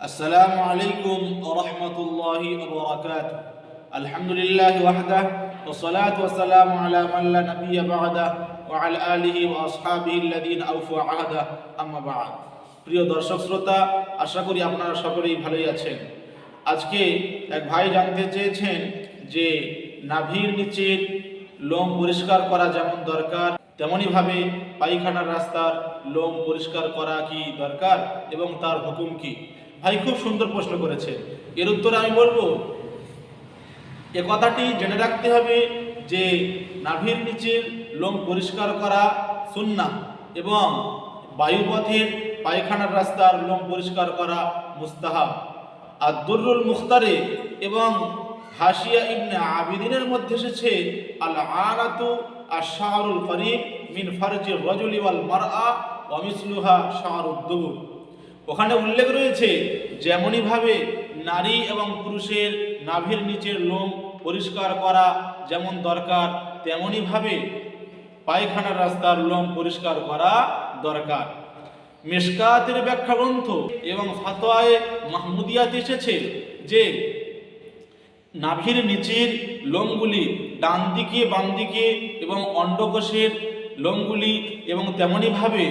السلام عليكم ورحمة الله وبركاته الحمد لله وحده والصلاة والسلام على من لا نبي بعده وعلى آله وأصحابه الذين أوفوا عهده أما بعد প্রিয় দর্শক শ্রোতা আশা করি আপনারা সকলেই ভালোই আছেন আজকে এক ভাই জানতে চেয়েছেন যে নাভির নিচের লোম পরিষ্কার করা যেমন দরকার তেমনই ভাবে পায়খানার রাস্তার লোম পরিষ্কার করা কি দরকার এবং তার হুকুম কি ভাই খুব সুন্দর প্রশ্ন করেছে। এর উত্তরে আমি বলব, এ কথাটি জেনে রাখতে হবে যে নাভির নিচের লোম পরিষ্কার করা সুন্না এবং বায়ুপথের পায়খানার রাস্তার লোম পরিষ্কার করা মুস্তাহাব। আর দুর্রুল মুখতারে এবং হাসিয়া ইবনে আবিদিনের মধ্যে এসেছে, আল আনাতু আর শাহরুল করিম মিন ফারজি রজুলি ওয়াল মারআ ওয়ামিসলুহা শাহরুদ দুবুর। ওখানে উল্লেখ রয়েছে, যেমনইভাবে নারী এবং পুরুষের নাভির নিচের লোম পরিষ্কার করা যেমন দরকার, তেমনইভাবে পায়খানার রাস্তার লোম পরিষ্কার করা দরকার। মেশকাতের ব্যাখ্যা গ্রন্থ এবং ফাতোয়ায়ে মাহমুদিয়াত এসেছে যে নাভির নিচের লোমগুলি ডান দিকে, বাম দিকে এবং অন্ডকোষের লোমগুলি এবং তেমনইভাবে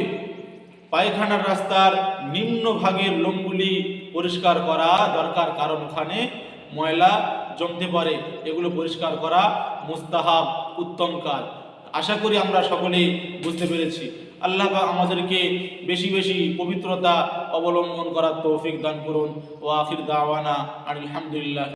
পায়খানার রাস্তার নিম্ন ভাগের লোমগুলি পরিষ্কার করা দরকার, কারণ ওখানে ময়লা জমতে পারে। এগুলো পরিষ্কার করা মুস্তাহাব, উত্তম কাজ। আশা করি আমরা সকলেই বুঝতে পেরেছি। আল্লাহ আমাদেরকে বেশি বেশি পবিত্রতা অবলম্বন করার তৌফিক দান করুন। ও আখির দাওয়ানা আলহামদুলিল্লাহ